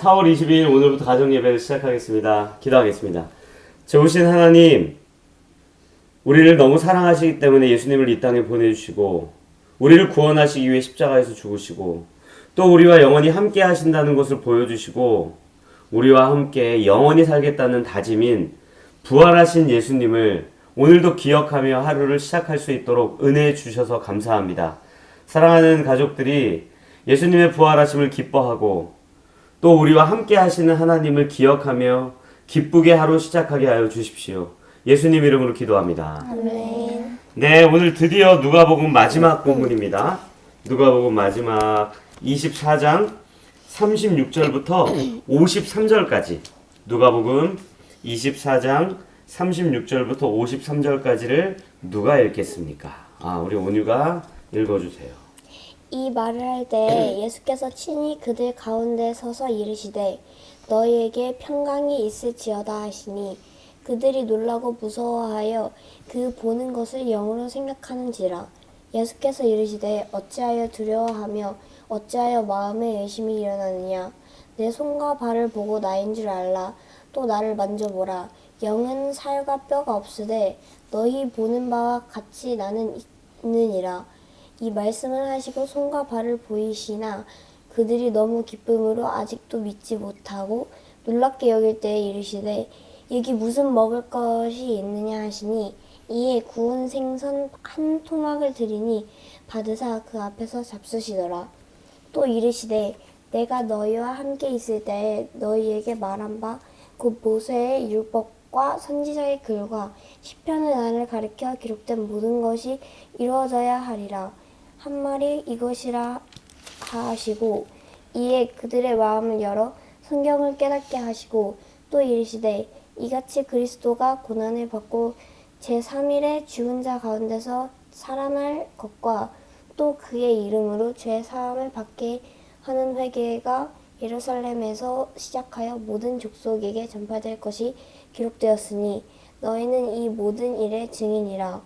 4월 22일 오늘부터 가정 예배를 시작하겠습니다. 기도하겠습니다. 좋으신 하나님, 우리를 너무 사랑하시기 때문에 예수님을 이 땅에 보내주시고, 우리를 구원하시기 위해 십자가에서 죽으시고, 또 우리와 영원히 함께 하신다는 것을 보여주시고, 우리와 함께 영원히 살겠다는 다짐인 부활하신 예수님을 오늘도 기억하며 하루를 시작할 수 있도록 은혜 주셔서 감사합니다. 사랑하는 가족들이 예수님의 부활하심을 기뻐하고 또 우리와 함께 하시는 하나님을 기억하며 기쁘게 하루 시작하게 하여 주십시오. 예수님 이름으로 기도합니다. 아멘. 네, 오늘 드디어 누가복음 마지막 본문입니다. 누가복음 마지막 24장 36절부터 53절까지 누가복음 24장 36절부터 53절까지를 누가 읽겠습니까? 아, 우리 온유가 읽어주세요. 이 말을 할 때 예수께서 친히 그들 가운데 서서 이르시되 너희에게 평강이 있을지어다 하시니 그들이 놀라고 무서워하여 그 보는 것을 영으로 생각하는지라. 예수께서 이르시되 어찌하여 두려워하며 어찌하여 마음에 의심이 일어나느냐? 내 손과 발을 보고 나인 줄 알라. 또 나를 만져보라. 영은 살과 뼈가 없으되 너희 보는 바와 같이 나는 있느니라 이 말씀을 하시고 손과 발을 보이시나 그들이 너무 기쁨으로 아직도 믿지 못하고 놀랍게 여길 때에 이르시되 여기 무슨 먹을 것이 있느냐 하시니 이에 구운 생선 한 토막을 드리니 받으사 그 앞에서 잡수시더라. 또 이르시되 내가 너희와 함께 있을 때에 너희에게 말한 바 곧 모세의 율법과 선지자의 글과 시편의 나를 가리켜 기록된 모든 것이 이루어져야 하리라 한 말이 이것이라 하시고 이에 그들의 마음을 열어 성경을 깨닫게 하시고 또 이르시되 이같이 그리스도가 고난을 받고 제3일에 죽은 자 가운데서 살아날 것과 또 그의 이름으로 죄 사함을 받게 하는 회개가 예루살렘에서 시작하여 모든 족속에게 전파될 것이 기록되었으니 너희는 이 모든 일의 증인이라.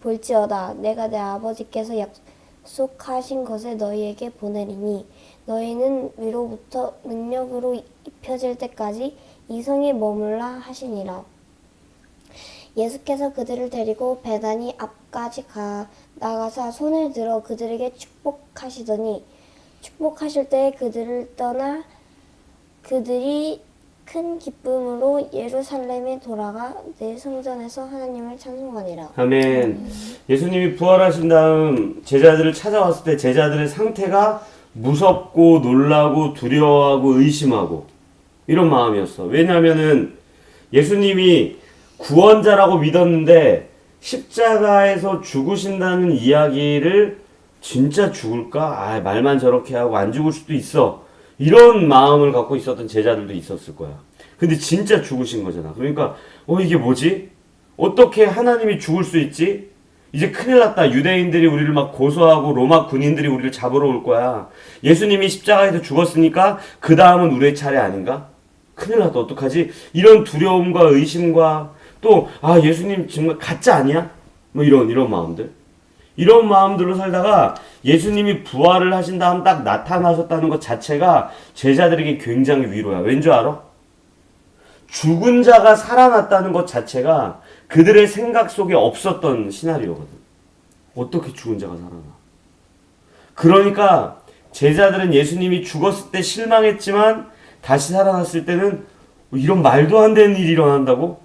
볼지어다 내가 내 아버지께서 약속 하신 것을 너희에게 보내리니 너희는 위로부터 능력으로 입혀질 때까지 이 성에 머물라 하시니라. 예수께서 그들을 데리고 배단이 앞까지 가 나가사 손을 들어 그들에게 축복하시더니 축복하실 때 그들을 떠나 그들이 큰 기쁨으로 예루살렘에 돌아가 내 성전에서 하나님을 찬송하니라. 아멘. 예수님이 부활하신 다음 제자들을 찾아왔을 때 제자들의 상태가 무섭고 놀라고 두려워하고 의심하고 이런 마음이었어. 왜냐하면은 예수님이 구원자라고 믿었는데 십자가에서 죽으신다는 이야기를 진짜 죽을까? 아, 말만 저렇게 하고 안 죽을 수도 있어. 이런 마음을 갖고 있었던 제자들도 있었을 거야. 근데 진짜 죽으신 거잖아. 그러니까 어 이게 뭐지? 어떻게 하나님이 죽을 수 있지? 이제 큰일 났다. 유대인들이 우리를 막 고소하고 로마 군인들이 우리를 잡으러 올 거야. 예수님이 십자가에서 죽었으니까 그 다음은 우리의 차례 아닌가? 큰일 났다. 어떡하지? 이런 두려움과 의심과 또 아 예수님 정말 가짜 아니야? 뭐 이런 이런 마음들. 이런 마음들로 살다가 예수님이 부활을 하신 다음 딱 나타나셨다는 것 자체가 제자들에게 굉장히 위로야. 왠 줄 알아? 죽은 자가 살아났다는 것 자체가 그들의 생각 속에 없었던 시나리오거든. 어떻게 죽은 자가 살아나? 그러니까 제자들은 예수님이 죽었을 때 실망했지만 다시 살아났을 때는 이런 말도 안 되는 일이 일어난다고?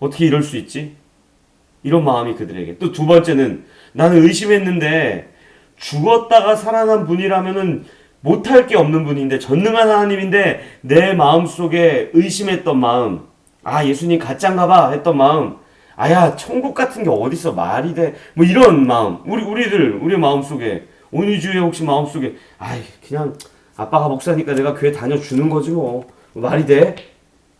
어떻게 이럴 수 있지? 이런 마음이 그들에게. 또 두 번째는 나는 의심했는데 죽었다가 살아난 분이라면은 못할 게 없는 분인데 전능한 하나님인데 내 마음 속에 의심했던 마음 아 예수님 가짜인가 봐 했던 마음 아야 천국 같은 게 어딨어 말이 돼? 뭐 이런 마음. 우리 우리들 우리 마음 속에 온유주의 혹시 마음 속에 아이 그냥 아빠가 목사니까 내가 교회 다녀 주는 거지 뭐. 말이 돼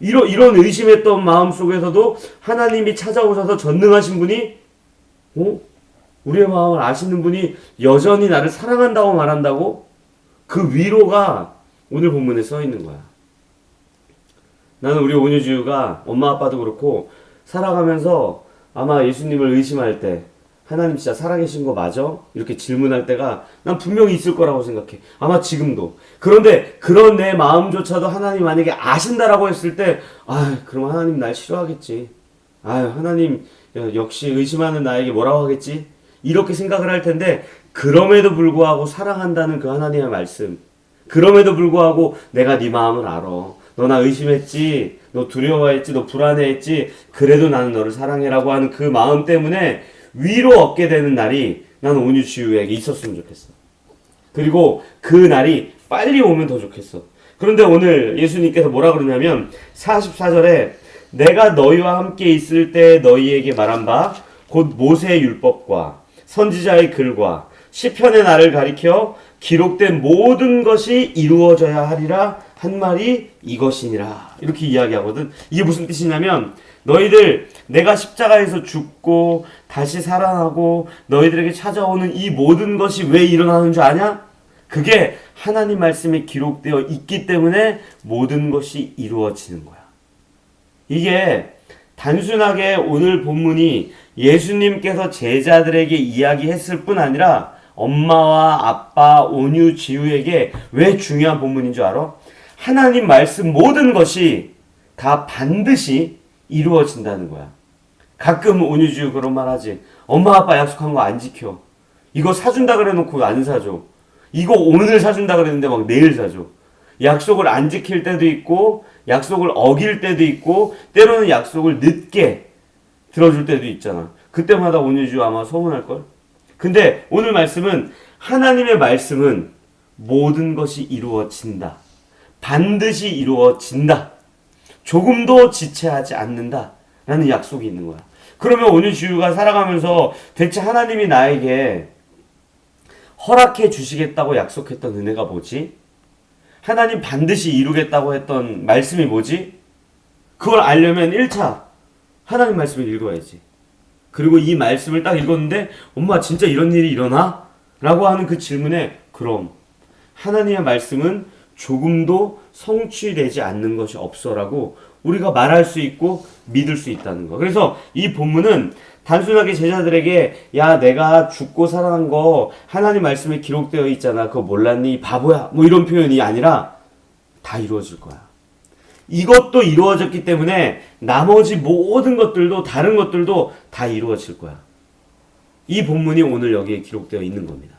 이런 이런 의심했던 마음 속에서도 하나님이 찾아오셔서 전능하신 분이 어 우리의 마음을 아시는 분이 여전히 나를 사랑한다고 말한다고 그 위로가 오늘 본문에 써 있는 거야. 나는 우리 온유주가 엄마 아빠도 그렇고 살아가면서 아마 예수님을 의심할 때 하나님 진짜 살아계신 거 맞아? 이렇게 질문할 때가 난 분명히 있을 거라고 생각해. 아마 지금도. 그런데 그런 내 마음조차도 하나님 만약에 아신다라고 했을 때, 아, 그럼 하나님 날 싫어하겠지. 아, 하나님 역시 의심하는 나에게 뭐라고 하겠지? 이렇게 생각을 할 텐데, 그럼에도 불구하고 사랑한다는 그 하나님의 말씀. 그럼에도 불구하고 내가 네 마음을 알아. 너 나 의심했지. 너 두려워했지. 너 불안해했지. 그래도 나는 너를 사랑해라고 하는 그 마음 때문에 위로 얻게 되는 날이 나는 온유 지우에게 있었으면 좋겠어. 그리고 그 날이 빨리 오면 더 좋겠어. 그런데 오늘 예수님께서 뭐라 그러냐면 44절에 내가 너희와 함께 있을 때 너희에게 말한 바 곧 모세의 율법과 선지자의 글과 시편의 날을 가리켜 기록된 모든 것이 이루어져야 하리라 한 말이 이것이니라 이렇게 이야기하거든. 이게 무슨 뜻이냐면 너희들 내가 십자가에서 죽고 다시 살아나고 너희들에게 찾아오는 이 모든 것이 왜 일어나는 줄 아냐? 그게 하나님 말씀에 기록되어 있기 때문에 모든 것이 이루어지는 거야. 이게 단순하게 오늘 본문이 예수님께서 제자들에게 이야기했을 뿐 아니라 엄마와 아빠, 온유, 지우에게 왜 중요한 본문인 줄 알아? 하나님 말씀 모든 것이 다 반드시 이루어진다는 거야. 가끔 온유, 지우 그런 말 하지. 엄마, 아빠 약속한 거 안 지켜. 이거 사준다 그래 놓고 안 사줘. 이거 오늘 사준다 그랬는데 막 내일 사줘. 약속을 안 지킬 때도 있고, 약속을 어길 때도 있고, 때로는 약속을 늦게 들어줄 때도 있잖아. 그때마다 온유주 아마 소문할걸? 근데 오늘 말씀은 하나님의 말씀은 모든 것이 이루어진다. 반드시 이루어진다. 조금도 지체하지 않는다. 라는 약속이 있는 거야. 그러면 온유주가 살아가면서 대체 하나님이 나에게 허락해 주시겠다고 약속했던 은혜가 뭐지? 하나님 반드시 이루겠다고 했던 말씀이 뭐지? 그걸 알려면 1차 하나님 말씀을 읽어야지. 그리고 이 말씀을 딱 읽었는데 엄마 진짜 이런 일이 일어나? 라고 하는 그 질문에 그럼 하나님의 말씀은 조금도 성취되지 않는 것이 없어라고 우리가 말할 수 있고 믿을 수 있다는 거. 그래서 이 본문은 단순하게 제자들에게 야 내가 죽고 살아난 거 하나님 말씀에 기록되어 있잖아. 그거 몰랐니? 바보야. 뭐 이런 표현이 아니라 다 이루어질 거야. 이것도 이루어졌기 때문에 나머지 모든 것들도 다른 것들도 다 이루어질 거야. 이 본문이 오늘 여기에 기록되어 있는 겁니다.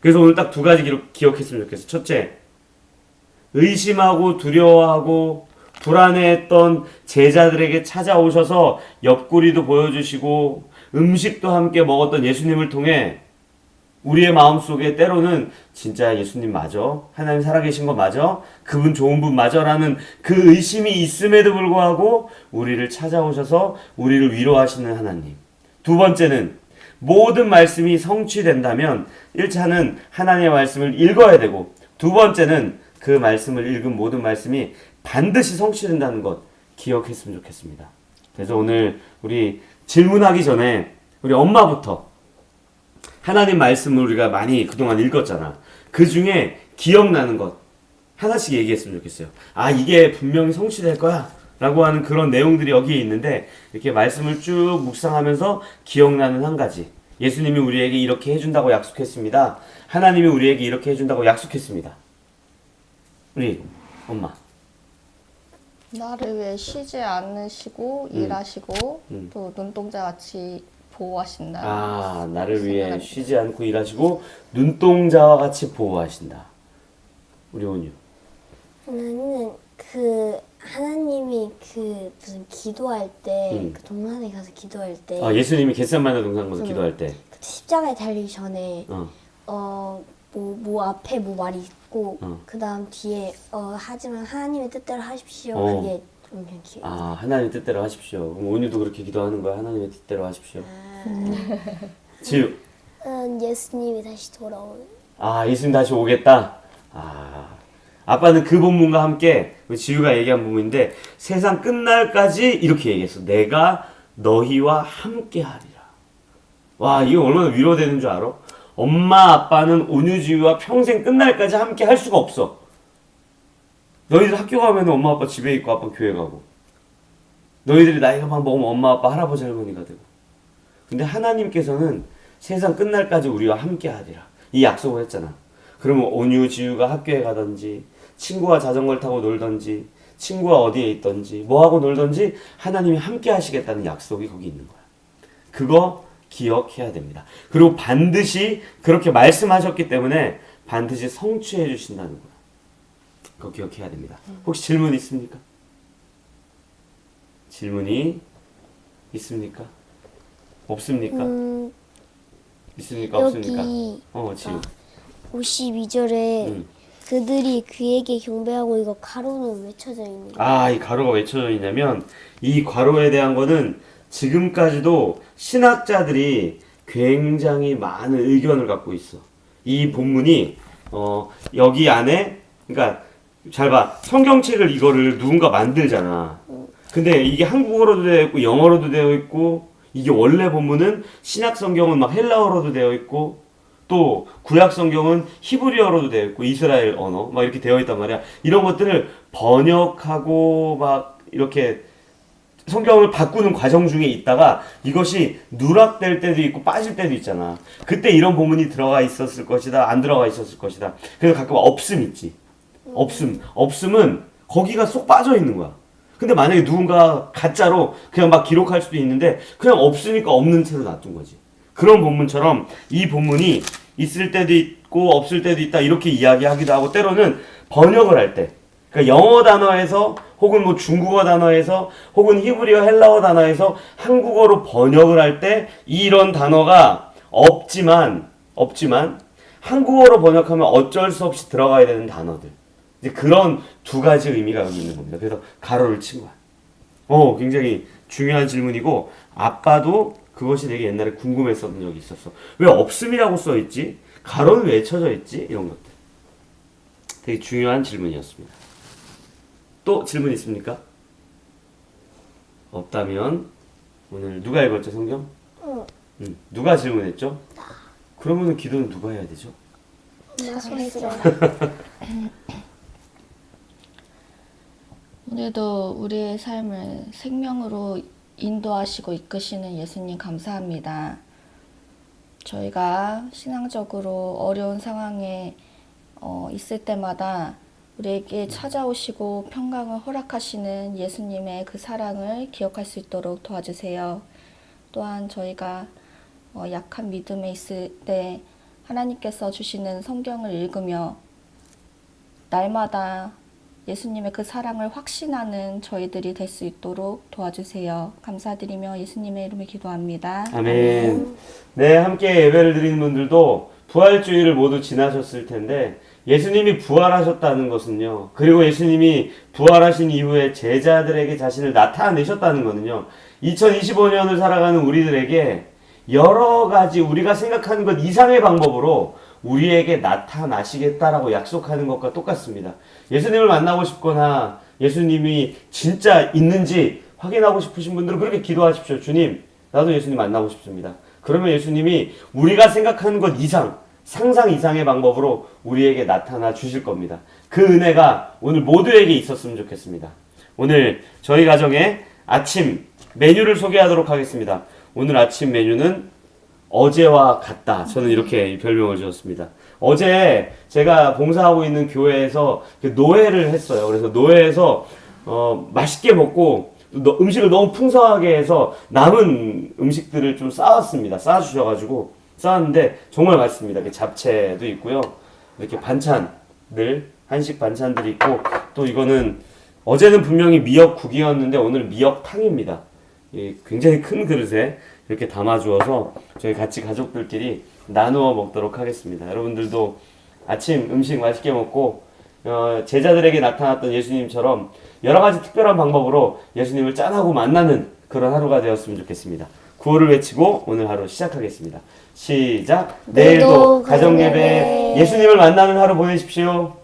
그래서 오늘 딱 두 가지 기록, 기억했으면 좋겠어. 첫째, 의심하고 두려워하고 불안해했던 제자들에게 찾아오셔서 옆구리도 보여주시고 음식도 함께 먹었던 예수님을 통해 우리의 마음속에 때로는 진짜 예수님 맞아? 하나님 살아계신 거 맞아? 그분 좋은 분 맞아? 라는 그 의심이 있음에도 불구하고 우리를 찾아오셔서 우리를 위로하시는 하나님. 두 번째는 모든 말씀이 성취된다면 1차는 하나님의 말씀을 읽어야 되고 두 번째는 그 말씀을 읽은 모든 말씀이 반드시 성취된다는 것 기억했으면 좋겠습니다. 그래서 오늘 우리 질문하기 전에 우리 엄마부터 하나님 말씀을 우리가 많이 그동안 읽었잖아. 그 중에 기억나는 것 하나씩 얘기했으면 좋겠어요. 아, 이게 분명히 성취될 거야. 라고 하는 그런 내용들이 여기에 있는데 이렇게 말씀을 쭉 묵상하면서 기억나는 한 가지. 예수님이 우리에게 이렇게 해준다고 약속했습니다. 하나님이 우리에게 이렇게 해준다고 약속했습니다. 우리 엄마. 나를 위해 쉬지 않으시고 음. 일하시고 음. 또 눈동자 같이 보호하신다. 아, 나를 위해 생각합니다. 쉬지 않고 일하시고 눈동자와 같이 보호하신다. 우리 온유. 나는 그 하나님이 그 무슨 기도할 때 음. 그 동산에 가서 기도할 때 아, 예수님이 겟세마네 동산 가서 음. 기도할 때. 그 십자가에 달리기 전에 어. 어뭐 뭐 앞에 뭐 말이 있고 어. 그 다음 뒤에 어 하지만 하나님의 뜻대로 하십시오 어. 그게 엄청 기. 아, 하나님 뜻대로 하십시오. 그럼 온유도 그렇게 기도하는 거야. 하나님의 뜻대로 하십시오. 지우. 음, 예수님이 다시 돌아오는. 아, 예수님 다시 오겠다. 아, 아빠는 그 본문과 함께 우리 지우가 얘기한 부분인데 세상 끝날까지 이렇게 얘기했어. 내가 너희와 함께 하리라. 와, 이거 얼마나 위로되는 줄 알아? 엄마, 아빠는 온유지우와 평생 끝날까지 함께 할 수가 없어. 너희들 학교 가면 엄마, 아빠 집에 있고 아빠 교회 가고. 너희들이 나이가 막 먹으면 엄마, 아빠, 할아버지, 할머니가 되고. 근데 하나님께서는 세상 끝날까지 우리와 함께 하리라. 이 약속을 했잖아. 그러면 온유 지유가 학교에 가든지 친구와 자전거를 타고 놀든지 친구가 어디에 있든지 뭐 하고 놀든지 하나님이 함께 하시겠다는 약속이 거기 있는 거야. 그거 기억해야 됩니다. 그리고 반드시 그렇게 말씀하셨기 때문에 반드시 성취해 주신다는 거야. 그거 기억해야 됩니다. 혹시 질문 있습니까? 질문이 있습니까? 없습니까? 음, 있습니까? 없습니까? 여기 어, 지금. 52절에 음. 그들이 그에게 경배하고 이거 가로는 왜 쳐져 있는? 아, 이 가로가 왜 쳐져 있냐면 이 가로에 대한 거는 지금까지도 신학자들이 굉장히 많은 의견을 갖고 있어. 이 본문이 어, 여기 안에 그러니까 잘 봐. 성경책을 이거를 누군가 만들잖아. 근데 이게 한국어로도 되어 있고 영어로도 되어 있고 이게 원래 본문은 신약 성경은 막 헬라어로도 되어 있고 또 구약 성경은 히브리어로도 되어 있고 이스라엘 언어 막 이렇게 되어 있단 말이야. 이런 것들을 번역하고 막 이렇게 성경을 바꾸는 과정 중에 있다가 이것이 누락될 때도 있고 빠질 때도 있잖아. 그때 이런 본문이 들어가 있었을 것이다, 안 들어가 있었을 것이다. 그래서 가끔 없음 있지. 없음. 없음은 거기가 쏙 빠져 있는 거야. 근데 만약에 누군가 가짜로 그냥 막 기록할 수도 있는데 그냥 없으니까 없는 채로 놔둔 거지. 그런 본문처럼 이 본문이 있을 때도 있고 없을 때도 있다 이렇게 이야기하기도 하고 때로는 번역을 할 때. 그러니까 영어 단어에서 혹은 뭐 중국어 단어에서 혹은 히브리어 헬라어 단어에서 한국어로 번역을 할 때 이런 단어가 없지만 없지만 한국어로 번역하면 어쩔 수 없이 들어가야 되는 단어들. 이제 그런 두 가지 의미가 있는 겁니다. 그래서 가로를 친 거야. 어, 굉장히 중요한 질문이고 아빠도 그것이 되게 옛날에 궁금했었던 적이 있었어. 왜 없음이라고 써 있지? 가로는 왜 쳐져 있지? 이런 것들. 되게 중요한 질문이었습니다. 또 질문 있습니까? 없다면 오늘 누가 읽었죠 성경? 어. 응. 누가 질문했죠? 그러면은 기도는 누가 해야 되죠? 오늘도 우리의 삶을 생명으로 인도하시고 이끄시는 예수님 감사합니다. 저희가 신앙적으로 어려운 상황에 어, 있을 때마다 우리에게 찾아오시고 평강을 허락하시는 예수님의 그 사랑을 기억할 수 있도록 도와주세요. 또한 저희가 어, 약한 믿음에 있을 때 하나님께서 주시는 성경을 읽으며 날마다 예수님의 그 사랑을 확신하는 저희들이 될 수 있도록 도와주세요. 감사드리며 예수님의 이름을 기도합니다. 아멘. 네, 함께 예배를 드리는 분들도 부활주의를 모두 지나셨을 텐데 예수님이 부활하셨다는 것은요. 그리고 예수님이 부활하신 이후에 제자들에게 자신을 나타내셨다는 것은요. 2025년을 살아가는 우리들에게 여러 가지 우리가 생각하는 것 이상의 방법으로 우리에게 나타나시겠다라고 약속하는 것과 똑같습니다. 예수님을 만나고 싶거나 예수님이 진짜 있는지 확인하고 싶으신 분들은 그렇게 기도하십시오. 주님, 나도 예수님 만나고 싶습니다. 그러면 예수님이 우리가 생각하는 것 이상, 상상 이상의 방법으로 우리에게 나타나 주실 겁니다. 그 은혜가 오늘 모두에게 있었으면 좋겠습니다. 오늘 저희 가정의 아침 메뉴를 소개하도록 하겠습니다. 오늘 아침 메뉴는 어제와 같다. 저는 이렇게 별명을 지었습니다. 어제 제가 봉사하고 있는 교회에서 그 노예를 했어요. 그래서 노예에서 어, 맛있게 먹고 너- 음식을 너무 풍성하게 해서 남은 음식들을 좀 쌓았습니다. 쌓아주셔가지고 쌓았는데 정말 맛있습니다. 잡채도 있고요. 이렇게 반찬들 한식 반찬들이 있고 또 이거는 어제는 분명히 미역국이었는데 오늘 미역탕입니다. 이 굉장히 큰 그릇에 이렇게 담아주어서 저희 같이 가족들끼리 나누어 먹도록 하겠습니다. 여러분들도 아침 음식 맛있게 먹고 어, 제자들에게 나타났던 예수님처럼 여러 가지 특별한 방법으로 예수님을 짠하고 만나는 그런 하루가 되었으면 좋겠습니다. 구호를 외치고 오늘 하루 시작하겠습니다. 시작. 내일도 내일도 가정 예배 가정 예배. 예수님을 만나는 하루 보내십시오.